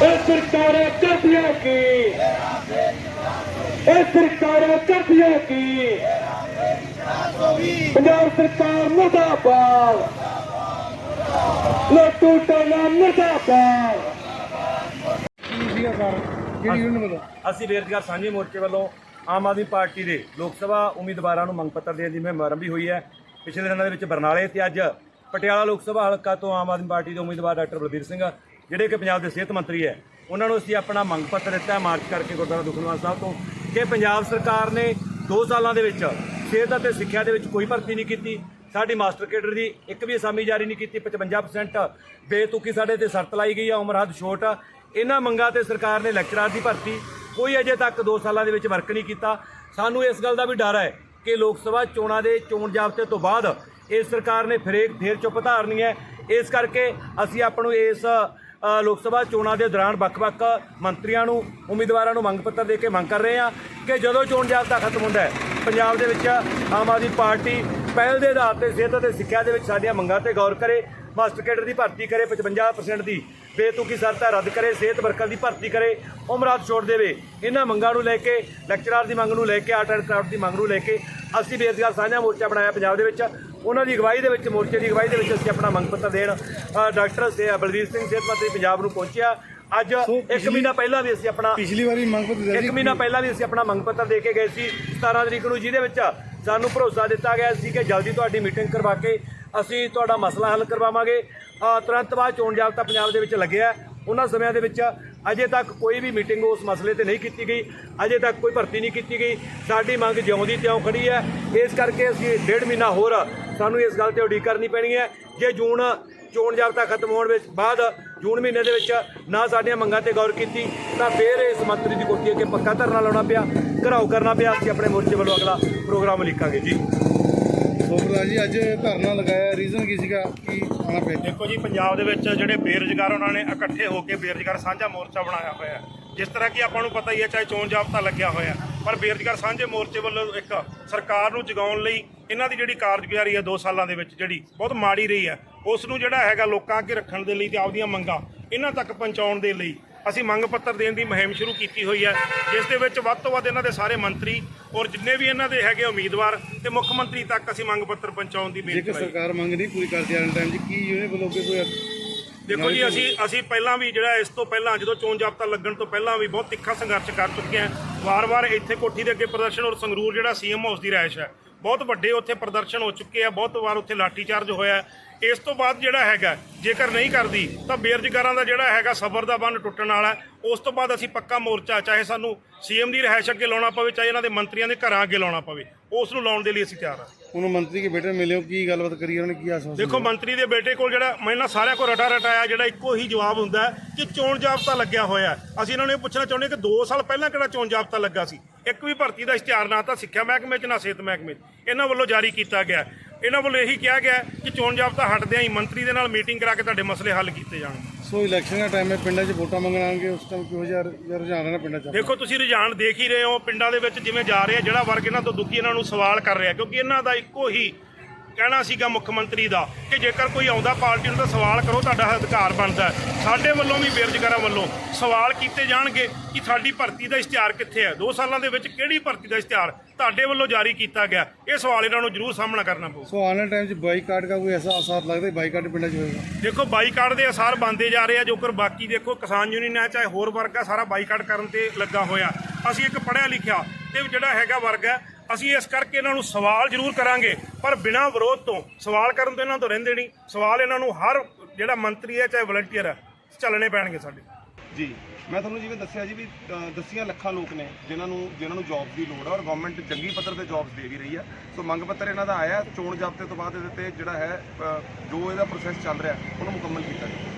ਇਹ ਸਰਕਾਰਾਂ ਕਰਦੀਆਂ ਕੀ? ਇਹ ਸਰਕਾਰਾਂ ਕਰਦੀਆਂ ਕੀ? ਪੰਜਾਬ ਸਰਕਾਰ ਮੁਰਦਾਬਾਦ। ਲੋਟੂ ਟੋਲਾ ਮੁਰਦਾਬਾਦ। ਕੀ ਸੀਗਾ ਸਰ ਜਿਹੜੀ ਯੂਨੀਅਨ ਵੱਲੋਂ ਅਸੀਂ ਬੇਰੁਜ਼ਗਾਰ ਸਾਂਝੇ ਮੋਰਚੇ ਵੱਲੋਂ ਆਮ ਆਦਮੀ ਪਾਰਟੀ ਦੇ ਲੋਕ ਸਭਾ ਉਮੀਦਵਾਰਾਂ ਨੂੰ ਮੰਗ ਪੱਤਰ ਦੇਣ ਦੀ ਮੁਹਿੰਮ ਆਰੰਭੀ ਹੋਈ ਹੈ। ਪਿਛਲੇ ਦਿਨਾਂ ਦੇ ਵਿੱਚ ਬਰਨਾਲੇ ਤੇ ਅੱਜ ਪਟਿਆਲਾ ਲੋਕ ਸਭਾ ਹਲਕਾ ਤੋਂ ਆਮ ਆਦਮੀ ਪਾਰਟੀ ਦੇ ਉਮੀਦਵਾਰ ਡਾਕਟਰ ਬਲਬੀਰ ਸਿੰਘ ਜਿਹੜੇ ਕਿ ਪੰਜਾਬ ਦੇ ਸਿਹਤ ਮੰਤਰੀ ਹੈ, ਉਹਨਾਂ ਨੂੰ ਅਸੀਂ ਆਪਣਾ ਮੰਗ ਪੱਤਰ ਦਿੱਤਾ ਮਾਰਚ ਕਰਕੇ ਗੁਰਦੁਆਰਾ ਦੁਖਨਿਵਾਰਨ ਸਾਹਿਬ ਤੋਂ ਕਿ ਪੰਜਾਬ ਸਰਕਾਰ ਨੇ 2 ਸਾਲਾਂ ਦੇ ਵਿੱਚ ਸਿਹਤ ਅਤੇ ਸਿੱਖਿਆ ਦੇ ਵਿੱਚ ਕੋਈ ਭਰਤੀ ਨਹੀਂ ਕੀਤੀ। ਸਾਡੀ ਮਾਸਟਰ ਕੇਡਰ ਦੀ ਇੱਕ ਵੀ ਅਸਾਮੀ ਜਾਰੀ ਨਹੀਂ ਕੀਤੀ 55% ਬੇਤੁਕੀ ਸਾਡੇ ਤੇ ਸ਼ਰਤ ਲਾਈ ਗਈ ਆ, ਉਮਰ ਹੱਦ ਛੋਟ ਆ। ਇਹਨਾਂ ਮੰਗਾਂ ਤੇ ਸਰਕਾਰ ਨੇ ਲੈਕਚਰਾਰ ਦੀ ਭਰਤੀ। ਕੋਈ ਅਜੇ ਤੱਕ 2 ਸਾਲਾਂ ਦੇ ਵਿੱਚ ਵਰਕ ਨਹੀਂ ਕੀਤਾ। ਸਾਨੂੰ ਇਸ ਗੱਲ ਦਾ ਵੀ ਡਰ ਹੈ ਕਿ ਲੋਕ ਸਭਾ ਚੋਣਾਂ ਦੇ ਚੋਣ ਜਾਬਤੇ ਤੋਂ ਬਾਅਦ ਇਸ ਸਰਕਾਰ ਨੇ ਫੇਰ ਫੇਰ ਚੁੱਪ ਧਾਰਨੀ ਹੈ। ਇਸ ਕਰਕੇ ਅਸੀਂ ਆਪ ਨੂੰ ਇਸ ਲੋਕ ਸਭਾ ਚੋਣਾਂ ਦੇ ਦੌਰਾਨ ਵੱਖ-ਵੱਖ ਮੰਤਰੀਆਂ ਨੂੰ, ਉਮੀਦਵਾਰਾਂ ਨੂੰ ਮੰਗ ਪੱਤਰ ਦੇ ਕੇ ਮੰਗ ਕਰ ਰਹੇ ਹਾਂ ਕਿ ਜਦੋਂ ਚੋਣ ਜਾਬਤਾ ਖਤਮ ਹੁੰਦਾ ਹੈ, ਪੰਜਾਬ ਦੇ ਵਿੱਚ ਆਮ ਆਦਮੀ ਪਾਰਟੀ ਪਹਿਲ ਦੇ ਆਧਾਰ ਤੇ ਸਿਹਤ ਅਤੇ ਸਿੱਖਿਆ ਦੇ ਵਿੱਚ ਸਾਡੀਆਂ ਮੰਗਾਂ ਤੇ ਗੌਰ ਕਰੇ, ਮਾਸਟਰ ਕੇਡਰ ਦੀ ਭਰਤੀ ਕਰੇ 55% ਦੀ ਬੇਤੁਕੀ ਸ਼ਰਤਾਂ ਰੱਦ ਕਰੇ ਸਿਹਤ ਵਰਕਰ ਦੀ ਭਰਤੀ ਕਰੇ ਉਮਰਾਤ ਛੋੜ ਦੇਵੇ। ਇਹਨਾਂ ਮੰਗਾਂ ਨੂੰ ਲੈ ਕੇ ਲੈਕਚਰਾਰ ਦੀ ਮੰਗ ਨੂੰ ਲੈ ਕੇ ਆਰਟ ਐਂਡ ਕਰਾਫਟ ਦੀ ਮੰਗ ਨੂੰ ਲੈ ਕੇ ਅਸੀਂ ਬੇਰੁਜ਼ਗਾਰ ਸਾਂਝਾ ਮੋਰਚਾ ਬਣਾਇਆ ਪੰਜਾਬ ਦੇ ਵਿੱਚ। ਉਹਨਾਂ ਦੀ ਅਗਵਾਈ ਦੇ ਵਿੱਚ ਮੋਰਚੇ ਦੀ ਅਗਵਾਈ ਦੇ ਵਿੱਚ ਅਸੀਂ ਆਪਣਾ ਮੰਗ ਪੱਤਰ ਦੇਣ ਡਾਕਟਰ ਸੇ ਬਲਵੀਰ ਸਿੰਘ ਸਿਹਤ ਮੰਤਰੀ ਪੰਜਾਬ ਨੂੰ ਪਹੁੰਚਿਆ। ਅੱਜ ਇੱਕ ਮਹੀਨਾ ਪਹਿਲਾਂ ਵੀ ਅਸੀਂ ਆਪਣਾ ਪਿਛਲੀ ਵਾਰੀ ਮੰਗ ਪੱਤਰ ਦਿੱਤਾ ਇੱਕ ਮਹੀਨਾ ਪਹਿਲਾਂ ਵੀ ਅਸੀਂ ਆਪਣਾ ਮੰਗ ਪੱਤਰ ਦੇ ਕੇ ਗਏ ਸੀ। 17 ਤਰੀਕ ਨੂੰ ਜਿਹਦੇ ਵਿੱਚ ਸਾਨੂੰ ਭਰੋਸਾ ਦਿੱਤਾ ਗਿਆ ਸੀ ਕਿ ਜਲਦੀ ਤੁਹਾਡੀ ਮੀਟਿੰਗ ਕਰਵਾ ਕੇ ਅਸੀਂ ਤੁਹਾਡਾ ਮਸਲਾ ਹੱਲ ਕਰਵਾਵਾਂਗੇ। ਤੁਰੰਤ ਬਾਅਦ ਚੋਣ ਜਾਬਤਾ ਪੰਜਾਬ ਦੇ ਵਿੱਚ ਲੱਗਿਆ ਉਹਨਾਂ ਸਮਿਆਂ ਦੇ ਵਿੱਚ ਅਜੇ ਤੱਕ ਕੋਈ ਵੀ ਮੀਟਿੰਗ ਉਸ ਮਸਲੇ ਤੇ ਨਹੀਂ ਕੀਤੀ ਗਈ। ਅਜੇ ਤੱਕ ਕੋਈ ਭਰਤੀ ਨਹੀਂ ਕੀਤੀ ਗਈ। ਸਾਡੀ ਮੰਗ ਜਿਉਂਦੀ ਤਿਉਂ ਖੜੀ ਹੈ। ਇਸ ਕਰਕੇ ਅਸੀਂ ਡੇਢ ਮਹੀਨਾ ਹੋਰ ਸਾਨੂੰ ਇਸ ਗੱਲ ਤੇ ਉਡੀਕ ਕਰਨੀ ਪੈਣੀ ਹੈ। ਜੇ ਜੂਨ ਚੋਣ ਜਾਬਤਾ ਖਤਮ ਹੋਣ ਵਿੱਚ ਬਾਅਦ ਜੂਨ ਮਹੀਨੇ ਦੇ ਵਿੱਚ ਨਾ ਸਾਡੀਆਂ ਮੰਗਾਂ ਤੇ ਗੌਰ ਕੀਤੀ, ਤਾਂ ਫਿਰ ਇਸ ਮੰਤਰੀ ਦੀ ਕੋਠੀ ਅੱਗੇ ਪੱਕਾ ਧਰਨਾ ਲਾਉਣਾ ਪਿਆ, ਘਰਾਓ ਕਰਨਾ ਪਿਆ। ਅਸੀਂ ਆਪਣੇ ਮੋਰਚੇ ਵੱਲੋਂ ਅਗਲਾ ਪ੍ਰੋਗਰਾਮ ਲਿਖਾਂਗੇ ਜੀ। ਸੋਪਰਾ ਜੀ, ਅੱਜ ਧਰਨਾ ਲਗਾਇਆ। ਰੀਜ਼ਨ ਕੀ ਸੀਗਾ? ਕਿ ਆਣਾ ਪਿਆ? ਦੇਖੋ ਜੀ, ਪੰਜਾਬ ਦੇ ਵਿੱਚ ਜਿਹੜੇ ਬੇਰੁਜ਼ਗਾਰ ਉਹਨਾਂ ਨੇ ਇਕੱਠੇ ਹੋ ਕੇ ਬੇਰੁਜ਼ਗਾਰ ਸਾਂਝਾ ਮੋਰਚਾ ਬਣਾਇਆ ਹੋਇਆ ਜਿਸ ਤਰ੍ਹਾਂ ਕਿ ਆਪਾਂ ਨੂੰ ਪਤਾ ਹੀ ਹੈ, ਚਾਹੇ ਚੋਣ ਜਾਬਤਾ ਲੱਗਿਆ ਹੋਇਆ ਪਰ ਬੇਰੁਜ਼ਗਾਰ ਸਾਂਝੇ ਮੋਰਚੇ ਵੱਲੋਂ ਇੱਕ ਸਰਕਾਰ ਨੂੰ ਜਗਾਉਣ ਲਈ ਇਹਨਾਂ ਦੀ ਜਿਹੜੀ ਕਾਰਜਗੁਜ਼ਾਰੀ ਹੈ 2 ਸਾਲਾਂ ਦੇ ਵਿੱਚ, ਜਿਹੜੀ ਬਹੁਤ ਮਾੜੀ ਰਹੀ ਹੈ, ਉਸ ਨੂੰ ਜਿਹੜਾ ਹੈਗਾ ਲੋਕਾਂ ਅੱਗੇ ਰੱਖਣ ਦੇ ਲਈ ਤੇ ਆਪਦੀਆਂ ਮੰਗਾਂ ਇਹਨਾਂ ਤੱਕ ਪਹੁੰਚਾਉਣ ਦੇ ਲਈ ਅਸੀਂ ਮੰਗ ਪੱਤਰ ਦੇਣ ਦੀ ਮੁਹਿੰਮ ਸ਼ੁਰੂ ਕੀਤੀ ਹੋਈ ਹੈ ਜਿਸ ਦੇ ਵਿੱਚ ਵੱਧ ਤੋਂ ਵੱਧ ਇਹਨਾਂ ਦੇ ਸਾਰੇ ਮੰਤਰੀ ਔਰ ਜਿੰਨੇ ਵੀ ਇਹਨਾਂ ਦੇ ਹੈਗੇ ਉਮੀਦਵਾਰ ਤੇ ਮੁੱਖ ਮੰਤਰੀ ਤੱਕ ਅਸੀਂ ਮੰਗ ਪੱਤਰ ਪਹੁੰਚਾਉਣ ਦੀ ਬੇਨਤੀ ਜੇਕਰ ਕਰਾਂਗੇ ਸਰਕਾਰ ਮੰਗ ਨਹੀਂ ਪੂਰੀ ਕਰਦੀ ਆਣ ਟਾਈਮ 'ਚ ਕੀ ਯੂਨੀਅਨ ਵੱਲੋਂ ਅੱਗੇ ਕੋਈ ਦੇਖੋ ਜੀ ਅਸੀਂ ਅਸੀਂ ਪਹਿਲਾਂ ਵੀ ਜਿਹੜਾ ਇਸ ਤੋਂ ਪਹਿਲਾਂ ਜਦੋਂ ਚੋਣ ਜਾਬਤਾ ਲੱਗਣ ਤੋਂ ਪਹਿਲਾਂ ਵੀ ਬਹੁਤ ਤਿੱਖਾ ਸੰਘਰਸ਼ ਕਰ ਚੁੱਕੇ ਹਾਂ। ਵਾਰ-ਵਾਰ ਇੱਥੇ ਕੋਠੀ ਦੇ ਅੱਗੇ ਪ੍ਰਦਰਸ਼ਨ ਔਰ ਸੰਗਰੂਰ ਜਿਹੜਾ ਸੀਐਮ ਹਾਊਸ ਦੀ ਰਿਹਾਇਸ਼ ਹੈ ਬਹੁਤ ਵੱਡੇ ਉੱਥੇ ਪ੍ਰਦਰਸ਼ਨ ਹੋ ਚੁੱਕੇ ਆ ਬਹੁਤ ਵਾਰ ਉੱਥੇ ਲਾਠੀ ਚਾਰਜ ਹੋਇਆ। ਇਸ ਤੋਂ ਬਾਅਦ ਜਿਹੜਾ ਹੈਗਾ ਜੇਕਰ ਨਹੀਂ ਕਰਦੀ ਤਾਂ ਬੇਰੁਜ਼ਗਾਰਾਂ ਦਾ ਜਿਹੜਾ ਹੈਗਾ ਸਬਰ ਦਾ ਬੰਨ ਟੁੱਟਣ ਵਾਲਾ। ਉਸ ਤੋਂ ਬਾਅਦ ਅਸੀਂ ਪੱਕਾ ਮੋਰਚਾ ਚਾਹੇ ਸਾਨੂੰ ਸੀਐਮ ਦੀ ਰਿਹਾਇਸ਼ ਅੱਗੇ ਲਾਉਣਾ ਪਵੇ ਚਾਹੇ ਇਹਨਾਂ ਦੇ ਮੰਤਰੀਆਂ ਦੇ ਘਰਾਂ ਅੱਗੇ ਲਾਉਣਾ ਪਵੇ ਉਸ ਨੂੰ ਲਾਉਣ ਦੇ ਲਈ ਅਸੀਂ ਤਿਆਰ ਹਾਂ ਉਹਨੂੰ ਮੰਤਰੀ ਕੇ ਬੇਟੇ ਮਿਲਿਓ ਕੀ ਗੱਲਬਾਤ ਕਰੀ ਉਹਨਾਂ ਨੇ ਕੀ ਆਸਵਾਸਨ ਦੇਖੋ ਮੰਤਰੀ ਦੇ ਬੇਟੇ ਕੋਲ ਜਿਹੜਾ ਮੈਂ ਇਹਨਾਂ ਸਾਰਿਆਂ ਕੋਲ ਰਟਾ ਰਟਾਇਆ ਜਿਹੜਾ ਇੱਕੋ ਹੀ ਜਵਾਬ ਹੁੰਦਾ ਕਿ ਚੋਣ ਜਾਬਤਾ ਲੱਗਿਆ ਹੋਇਆ। ਅਸੀਂ ਇਹਨਾਂ ਨੂੰ ਇਹ ਪੁੱਛਣਾ ਚਾਹੁੰਦੇ ਕਿ 2 ਸਾਲ ਪਹਿਲਾਂ ਕਿਹੜਾ ਚੋਣ ਜਾਬਤਾ ਲੱਗਾ ਸੀ ਇੱਕ ਵੀ ਭਰਤੀ ਦਾ ਇਸ਼ਤਿਹਾਰ ਨਾ ਤਾਂ ਸਿੱਖਿਆ ਮਹਿਕਮੇ 'ਚ ਨਾ ਸਿਹਤ ਮਹਿਕਮੇ 'ਚ ਇਹਨਾਂ ਵੱਲੋਂ ਜਾਰੀ ਕੀਤਾ ਗਿਆ। ਇਹਨਾਂ ਵੱਲੋਂ ਇਹੀ ਕਿਹਾ ਗਿਆ ਕਿ ਚੋਣ ਜਾਬਤਾ ਹਟਦਿਆਂ ਹੀ ਮੰਤਰੀ ਦੇ ਨਾਲ ਮੀਟਿੰਗ ਕਰਾ ਕੇ ਤੁਹਾਡੇ ਮਸਲੇ ਹੱਲ ਕੀਤੇ ਜਾਣਗੇ ਸੋ ਇਲੈਕਸ਼ਨ ਦਾ ਟਾਈਮ ਹੈ ਪਿੰਡਾਂ 'ਚ ਵੋਟਾਂ ਮੰਗਣ ਆਉਣਗੇ ਉਸ ਟਾਈਮ ਕਿਹੋ ਜਿਹਾ ਰੁਝਾਨ ਹੈ ਪਿੰਡਾਂ 'ਚ ਦੇਖੋ ਤੁਸੀਂ ਰੁਝਾਨ ਦੇਖ ਹੀ ਰਹੇ ਹੋ ਪਿੰਡਾਂ ਦੇ ਵਿੱਚ ਜਿਵੇਂ ਜਾ ਰਿਹਾ ਜਿਹੜਾ ਵਰਗ ਇਹਨਾਂ ਤੋਂ ਦੁਖੀ ਇਹਨਾਂ ਨੂੰ ਸਵਾਲ ਕਰ ਰਿਹਾ ਕਿਉਂਕਿ ਇਹਨਾਂ ਦਾ ਇੱਕੋ ਹੀ ਕਹਿਣਾ ਸੀਗਾ ਮੁੱਖ ਮੰਤਰੀ ਦਾ ਕਿ ਜੇਕਰ ਕੋਈ ਆਉਂਦਾ ਪਾਰਟੀ ਨੂੰ ਤਾਂ ਸਵਾਲ ਕਰੋ ਤੁਹਾਡਾ ਅਧਿਕਾਰ ਬਣਦਾ। ਸਾਡੇ ਵੱਲੋਂ ਵੀ ਬੇਰੁਜ਼ਗਾਰਾਂ ਵੱਲੋਂ ਸਵਾਲ ਕੀਤੇ ਜਾਣਗੇ ਕਿ ਸਾਡੀ ਭਰਤੀ ਦਾ ਇਸ਼ਤਿਹਾਰ ਕਿੱਥੇ ਹੈ। 2 ਸਾਲਾਂ ਦੇ ਵਿੱਚ ਕਿਹੜੀ ਭਰਤੀ ਦਾ ਇਸ਼ਤਿਹਾਰ ਤੁਹਾਡੇ ਵੱਲੋਂ ਜਾਰੀ ਕੀਤਾ ਗਿਆ ਇਹ ਸਵਾਲ ਇਹਨਾਂ ਨੂੰ ਜ਼ਰੂਰ ਸਾਹਮਣਾ ਕਰਨਾ ਪਊ। ਸੋ ਆਉਣ ਵਾਲੇ ਟਾਈਮ 'ਚ ਬਾਈਕਾਟ ਦਾ ਕੋਈ ਐਸਾ ਆਸਾਰ ਲੱਗਦਾ ਬਾਈਕਾਟ ਪਿੰਡਾਂ 'ਚ ਹੋਏਗਾ। ਦੇਖੋ ਬਾਈਕਾਟ ਦੇ ਅਸਾਰ ਬੰਦੇ ਜਾ ਰਹੇ ਆ ਜੋਕਰ ਬਾਕੀ ਦੇਖੋ ਕਿਸਾਨ ਯੂਨੀਅਨ ਹੈ ਚਾਹੇ ਹੋਰ ਵਰਗ ਆ ਸਾਰਾ ਬਾਈਕਾਟ ਕਰਨ ਤੇ ਲੱਗਾ ਹੋਇਆ। ਅਸੀਂ ਇੱਕ ਪੜ੍ਹਿਆ ਲਿਖਿਆ ਤੇ ਜਿਹੜਾ ਹੈਗਾ ਵਰਗ ਹੈ ਅਸੀਂ ਇਸ ਕਰਕੇ ਇਹਨਾਂ ਨੂੰ ਸਵਾਲ ਜ਼ਰੂਰ ਕਰਾਂਗੇ ਪਰ ਬਿਨਾਂ ਵਿਰੋਧ ਤੋਂ ਸਵਾਲ ਕਰਨ ਤੋਂ ਇਹਨਾਂ ਤੋਂ ਰਹਿੰਦੇ ਨਹੀਂ। ਸਵਾਲ ਇਹਨਾਂ ਨੂੰ ਹਰ ਜਿਹੜਾ ਮੰਤਰੀ ਹੈ ਚਾਹੇ ਵਲੰਟੀਅਰ ਹੈ ਚੱਲਣੇ ਪੈਣਗੇ ਸਾਡੇ। ਜੀ ਮੈਂ ਤੁਹਾਨੂੰ ਜਿਵੇਂ ਦੱਸਿਆ ਜੀ ਵੀ ਅ, ਦਸੀਆਂ ਲੱਖਾਂ ਲੋਕ ਨੇ ਜਿਨ੍ਹਾਂ ਨੂੰ ਜਿਨ੍ਹਾਂ ਨੂੰ ਜੌਬ ਦੀ ਲੋੜ ਹੈ ਔਰ ਗਵਰਨਮੈਂਟ ਜੰਗੀ ਪੱਧਰ ਤੇ ਜੌਬਸ ਦੇ ਵੀ ਰਹੀ ਹੈ ਸੋ ਮੰਗ ਪੱਤਰ ਇਹਨਾਂ ਦਾ ਆਇਆ ਚੋਣ ਜ਼ਾਬਤੇ ਤੋਂ ਬਾਅਦ ਇਹਦੇ ਤੇ ਜਿਹੜਾ ਹੈ ਜੋ ਇਹਦਾ ਪ੍ਰੋਸੈਸ ਚੱਲ ਰਿਹਾ ਉਹਨੂੰ ਮੁਕੰਮਲ ਕੀਤਾ ਜਾਊਗਾ